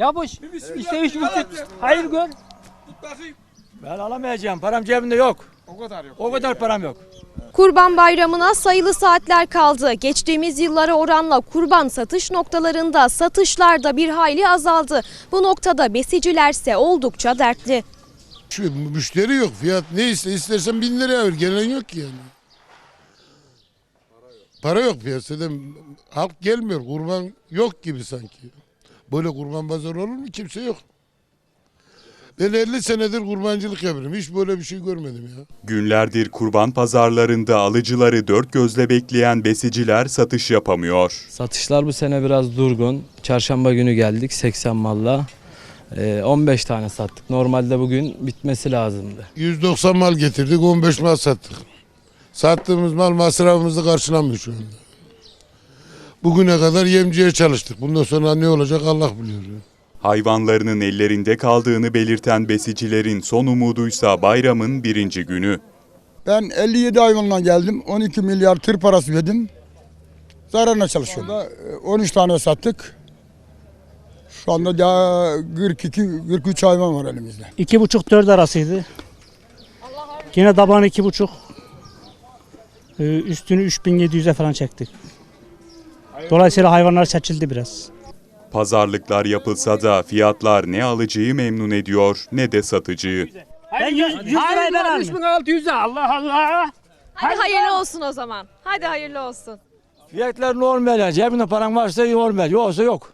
Yapış. İste üç buçuk. Hayır gör. Ben alamayacağım. Param cebimde yok. O kadar yok. O kadar param yok. Kurban Bayramı'na sayılı saatler kaldı. Geçtiğimiz yıllara oranla kurban satış noktalarında satışlar da bir hayli azaldı. Bu noktada besicilerse oldukça dertli. Şu müşteri yok. Fiyat ne iste istersen bin liraya ver. Gelen yok ki yani. Para yok piyasada. Halk gelmiyor. Kurban yok gibi sanki. Böyle kurban pazarı olur mu? Kimse yok. Ben 50 senedir kurbancılık yapıyorum. Hiç böyle bir şey görmedim ya. Günlerdir kurban pazarlarında alıcıları dört gözle bekleyen besiciler satış yapamıyor. Satışlar bu sene biraz durgun. Çarşamba günü geldik 80 malla. Ee, 15 tane sattık. Normalde bugün bitmesi lazımdı. 190 mal getirdik. 15 mal sattık. Sattığımız mal masrafımızı karşılamıyor şu anda. Bugüne kadar yemciye çalıştık. Bundan sonra ne olacak Allah biliyor. Hayvanlarının ellerinde kaldığını belirten besicilerin son umuduysa bayramın birinci günü. Ben 57 hayvanla geldim. 12 milyar tır parası verdim. Zararına çalışıyorum. Orada, e, 13 tane sattık. Şu anda daha 42 43 hayvan var elimizde. İki buçuk dört arasıydı. Yine tabanı iki buçuk. Ee, Üstünü 3700'e falan çektik. Dolayısıyla hayvanlar seçildi biraz. Pazarlıklar yapılsa da fiyatlar ne alıcıyı memnun ediyor ne de satıcıyı. Ben 100, 100 lirayı ben aldım. 3600'e Allah Allah. Hadi hayırlı olsun o zaman. Hadi hayırlı olsun. Fiyatlar normal. Cebinde paran varsa normal. Yoksa yok.